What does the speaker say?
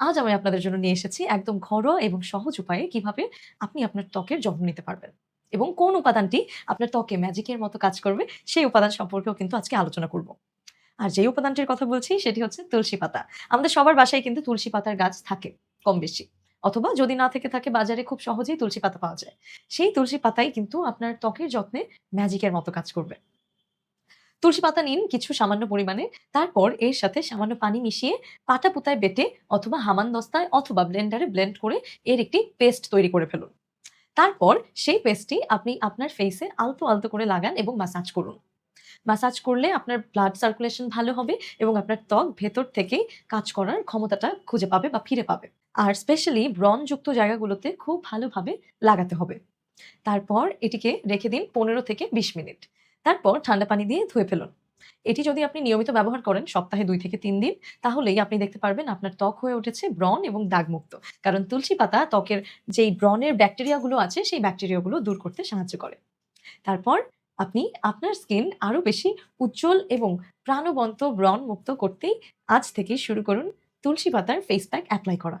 আজ আমি আপনাদের জন্য নিয়ে এসেছি একদম ঘরোয়া এবং সহজ উপায়ে কীভাবে আপনি আপনার ত্বকের যত্ন নিতে পারবেন এবং কোন উপাদানটি আপনার ত্বকে ম্যাজিকের মতো কাজ করবে সেই উপাদান সম্পর্কেও কিন্তু আজকে আলোচনা করব। আর যে উপাদানটির কথা বলছি সেটি হচ্ছে তুলসী পাতা। আমাদের সবার বাসায় কিন্তু তুলসী পাতার গাছ থাকে কম বেশি। অথবা যদি না থেকে থাকে বাজারে খুব সহজেই তুলসী পাতা পাওয়া যায়। সেই তুলসী পাতাই কিন্তু আপনার ত্বকের যত্নে ম্যাজিকের মতো কাজ করবে। তুলসী পাতা নিন কিছু সামান্য পরিমাণে। তারপর এর সাথে সামান্য পানি মিশিয়ে পাটা পুতায় বেটে অথবা হামান দস্তায় অথবা ব্লেন্ডারে ব্লেন্ড করে এর একটি পেস্ট তৈরি করে ফেলুন। তারপর সেই পেস্টটি আপনি আপনার ফেসে আলতো আলতো করে লাগান এবং মাসাজ করুন। মাসাজ করলে আপনার ব্লাড সার্কুলেশন ভালো হবে এবং আপনার ত্বক ভেতর থেকেই কাজ করার ক্ষমতাটা খুঁজে পাবে বা ফিরে পাবে। আর স্পেশালি ব্রণযুক্ত জায়গাগুলোতে খুব ভালোভাবে লাগাতে হবে। তারপর এটিকে রেখে দিন পনেরো থেকে বিশ মিনিট। তারপর ঠান্ডা পানি দিয়ে ধুয়ে ফেলুন। এটি যদি আপনি নিয়মিত ব্যবহার করেন সপ্তাহে দুই থেকে তিন দিন, তাহলেই আপনি দেখতে পারবেন আপনার ত্বক হয়ে উঠেছে ব্রণ এবং দাগমুক্ত। কারণ তুলসী পাতা ত্বকের যেই ব্রণের ব্যাকটেরিয়াগুলো আছে, সেই ব্যাকটেরিয়াগুলো দূর করতে সাহায্য করে। তারপর আপনি আপনার স্কিন আরও বেশি উজ্জ্বল এবং প্রাণবন্ত ব্রণ মুক্ত করতেই আজ থেকে শুরু করুন তুলসী পাতার ফেস প্যাক অ্যাপ্লাই করা।